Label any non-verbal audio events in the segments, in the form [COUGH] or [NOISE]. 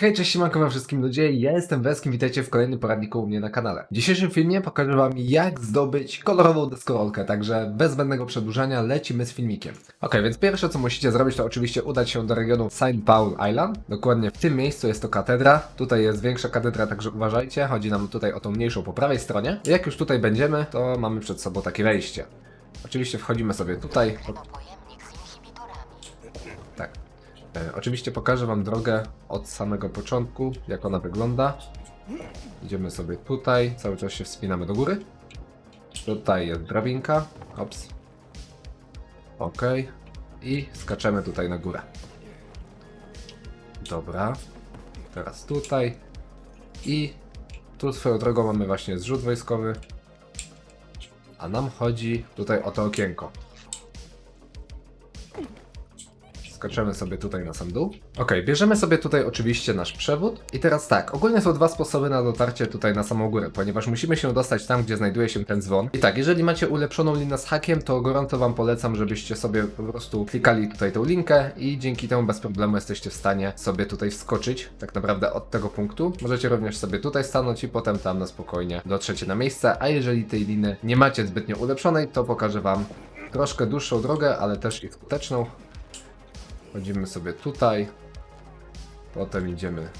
Hej, cześć, siemanko wam wszystkim ludzie, ja jestem Weskim, witajcie w kolejnym poradniku u mnie na kanale. W dzisiejszym filmie pokażę wam jak zdobyć kolorową deskorolkę, także bez zbędnego przedłużania lecimy z filmikiem. Ok, więc pierwsze co musicie zrobić to oczywiście udać się do regionu St. Paul Island. Dokładnie w tym miejscu jest to katedra, tutaj jest większa katedra, także uważajcie, chodzi nam tutaj o tą mniejszą po prawej stronie. Jak już tutaj będziemy, to mamy przed sobą takie wejście. Oczywiście wchodzimy sobie tutaj, oczywiście pokażę Wam drogę od samego początku, jak ona wygląda. Idziemy sobie tutaj, cały czas się wspinamy do góry. Tutaj jest drabinka. Ops. Ok. I skaczemy tutaj na górę. Dobra. Teraz tutaj. I tu swoją drogą mamy właśnie zrzut wojskowy. A nam chodzi tutaj o to okienko. Skaczemy sobie tutaj na sam dół. Ok, bierzemy sobie tutaj oczywiście nasz przewód. I teraz tak, ogólnie są dwa sposoby na dotarcie tutaj na samą górę, ponieważ musimy się dostać tam, gdzie znajduje się ten dzwon. I tak, jeżeli macie ulepszoną linę z hakiem, to gorąco wam polecam, żebyście sobie po prostu klikali tutaj tą linkę i dzięki temu bez problemu jesteście w stanie sobie tutaj wskoczyć, tak naprawdę od tego punktu. Możecie również sobie tutaj stanąć i potem tam na spokojnie dotrzecie na miejsce, a jeżeli tej liny nie macie zbytnio ulepszonej, to pokażę wam troszkę dłuższą drogę, ale też i skuteczną. Chodzimy sobie tutaj. Potem idziemy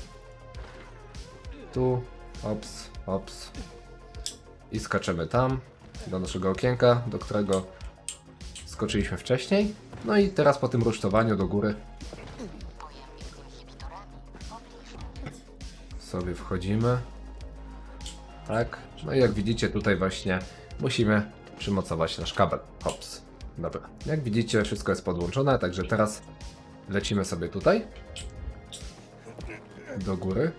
tu. Ops, ops. I skaczemy tam. Do naszego okienka, do którego skoczyliśmy wcześniej. No i teraz po tym rusztowaniu do góry sobie wchodzimy. Tak. No i jak widzicie tutaj właśnie musimy przymocować nasz kabel. Hops. Dobra. Jak widzicie wszystko jest podłączone, także teraz lecimy sobie tutaj. Do góry.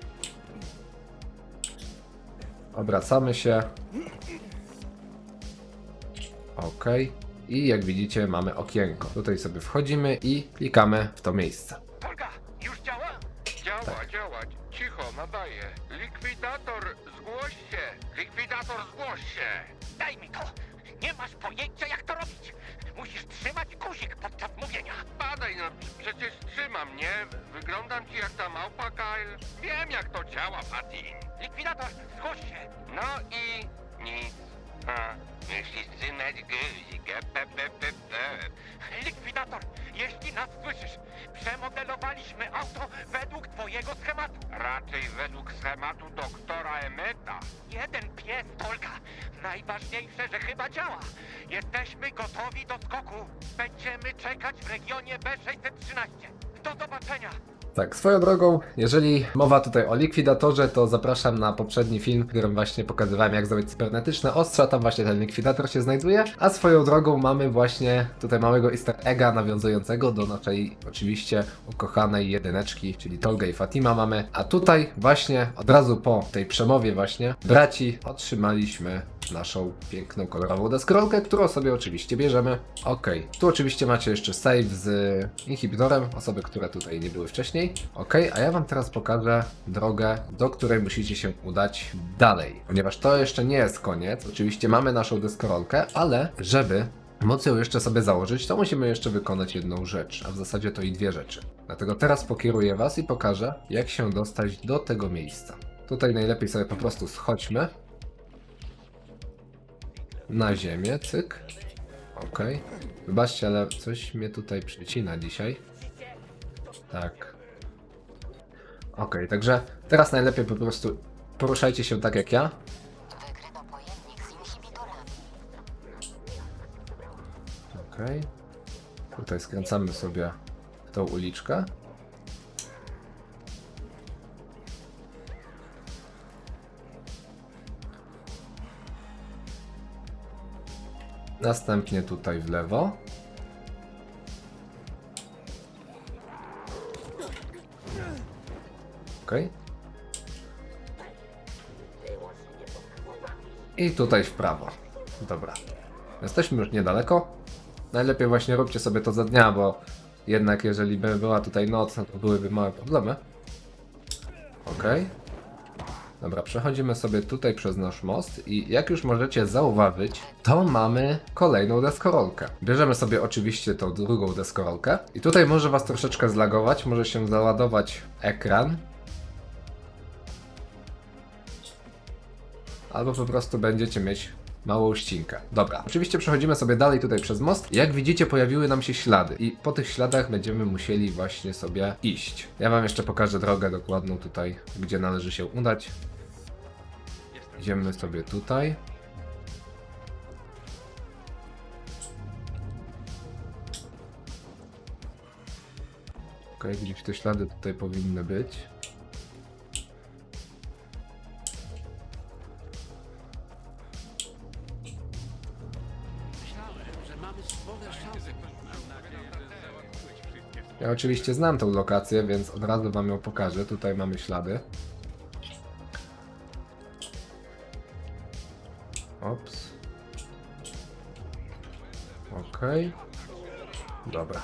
Obracamy się. Ok. I jak widzicie mamy okienko. Tutaj sobie wchodzimy i klikamy w to miejsce. Olga, już działa? Działa, działa. Cicho, nadaje. Likwidator, zgłoś się. Likwidator, zgłoś się. Daj mi to! Nie masz pojęcia, jak to robić! Musisz trzymać guzik podczas mówienia! Badaj, no przecież trzymam, nie? Wyglądam ci jak ta małpa, Kyle. Wiem jak to działa, Patty. Likwidator, zgłoś się! No i nic. Musisz trzymać guzik. pe, pe, pe, pe. Likwidator, jeśli nas słyszysz, przemodelowaliśmy auto według twojego schematu. Raczej według schematu doktora Emeta. Jeden pies, Tolka. Najważniejsze, że chyba działa. Jesteśmy gotowi do skoku. Będziemy czekać w regionie B613. Do zobaczenia! Tak, swoją drogą, jeżeli mowa tutaj o likwidatorze, to zapraszam na poprzedni film, w którym właśnie pokazywałem jak zrobić cybernetyczne ostrza, tam właśnie ten likwidator się znajduje, a swoją drogą mamy właśnie tutaj małego easter egga nawiązującego do naszej oczywiście ukochanej jedyneczki, czyli Tolga i Fatima mamy, a tutaj właśnie od razu po tej przemowie właśnie braci otrzymaliśmy naszą piękną kolorową deskorolkę, którą sobie oczywiście bierzemy. Ok, tu oczywiście macie jeszcze save z inhibitorem, osoby, które tutaj nie były wcześniej. Ok, a ja wam teraz pokażę drogę, do której musicie się udać dalej. Ponieważ to jeszcze nie jest koniec, oczywiście mamy naszą deskorolkę, ale żeby móc ją jeszcze sobie założyć, to musimy jeszcze wykonać jedną rzecz, a w zasadzie to i dwie rzeczy. Dlatego teraz pokieruję was i pokażę, jak się dostać do tego miejsca. Tutaj najlepiej sobie po prostu schodźmy na ziemię, cyk. Okej. Wybaczcie, ale coś mnie tutaj przycina dzisiaj. Tak. Okej, także teraz najlepiej po prostu poruszajcie się tak jak ja. Okej. Tutaj skręcamy sobie w tą uliczkę. Następnie tutaj w lewo. Okej. I tutaj w prawo. Dobra. Jesteśmy już niedaleko. Najlepiej właśnie róbcie sobie to za dnia, bo jednak jeżeli by była tutaj noc, no to byłyby małe problemy. Okej. Dobra, przechodzimy sobie tutaj przez nasz most i jak już możecie zauważyć, to mamy kolejną deskorolkę. Bierzemy sobie oczywiście tą drugą deskorolkę i tutaj może Was troszeczkę zlagować, może się załadować ekran. Albo po prostu będziecie mieć małą ścinkę. Dobra, oczywiście przechodzimy sobie dalej tutaj przez most. Jak widzicie pojawiły nam się ślady i po tych śladach będziemy musieli właśnie sobie iść. Ja wam jeszcze pokażę drogę dokładną tutaj, gdzie należy się udać. Idziemy sobie tutaj. Okej, gdzieś te ślady tutaj powinny być. Ja oczywiście znam tą lokację, więc od razu wam ją pokażę. Tutaj mamy ślady. Ops. Okej. Dobra.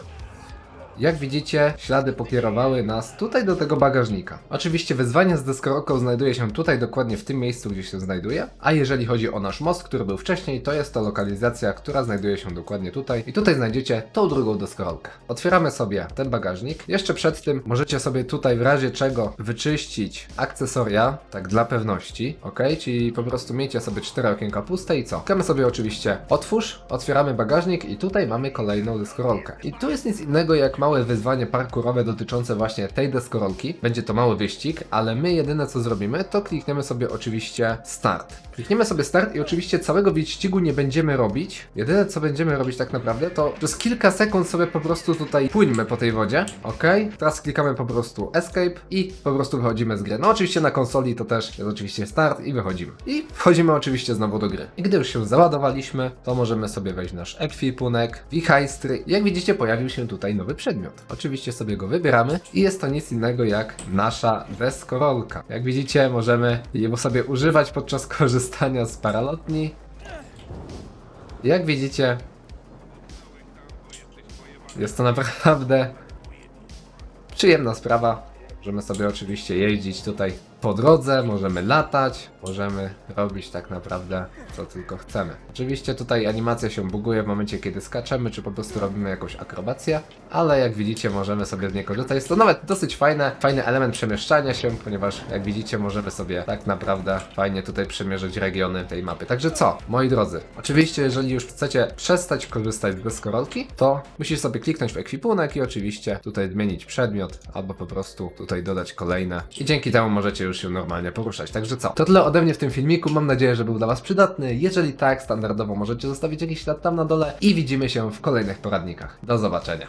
Jak widzicie, ślady pokierowały nas tutaj do tego bagażnika. Oczywiście wyzwanie z deskorolką znajduje się tutaj dokładnie w tym miejscu, gdzie się znajduje, a jeżeli chodzi o nasz most, który był wcześniej, to jest to lokalizacja, która znajduje się dokładnie tutaj i tutaj znajdziecie tą drugą deskorolkę. Otwieramy sobie ten bagażnik. Jeszcze przed tym możecie sobie tutaj w razie czego wyczyścić akcesoria, tak dla pewności, ok? Czyli po prostu miejcie sobie cztery okienka puste i co? Klikamy sobie oczywiście otwórz, otwieramy bagażnik i tutaj mamy kolejną deskorolkę. I tu jest nic innego jak małe wyzwanie parkurowe dotyczące właśnie tej deskorolki. Będzie to mały wyścig, ale my jedyne co zrobimy, to klikniemy sobie oczywiście start. Klikniemy sobie start i oczywiście całego wyścigu nie będziemy robić. Jedyne co będziemy robić tak naprawdę, to przez kilka sekund sobie po prostu tutaj płyńmy po tej wodzie. Ok, teraz klikamy po prostu escape i po prostu wychodzimy z gry. No oczywiście na konsoli to też jest oczywiście start i wychodzimy. I wchodzimy oczywiście znowu do gry. I gdy już się załadowaliśmy, to możemy sobie wejść nasz ekwipunek, wichajstry. Jak widzicie pojawił się tutaj nowy przedmiot. Oczywiście sobie go wybieramy i jest to nic innego jak nasza deskorolka. Jak widzicie możemy jej sobie używać podczas [LAUGHS] korzystania z paralotni. Jak widzicie jest to naprawdę przyjemna sprawa. Możemy sobie oczywiście jeździć tutaj po drodze, możemy latać, możemy robić tak naprawdę co tylko chcemy. Oczywiście tutaj animacja się buguje w momencie kiedy skaczemy, czy po prostu robimy jakąś akrobację, ale jak widzicie możemy sobie z niej korzystać. Jest to nawet dosyć fajne, fajny element przemieszczania się, ponieważ jak widzicie możemy sobie tak naprawdę fajnie tutaj przemierzyć regiony tej mapy. Także co, moi drodzy, oczywiście jeżeli już chcecie przestać korzystać z deskorolki, to musisz sobie kliknąć w ekwipunek i oczywiście tutaj zmienić przedmiot, albo po prostu tutaj dodać kolejne i dzięki temu możecie już się normalnie poruszać. Także co, to tyle ode mnie w tym filmiku, mam nadzieję, że był dla Was przydatny. Jeżeli tak, standardowo możecie zostawić jakiś ślad tam na dole i widzimy się w kolejnych poradnikach. Do zobaczenia.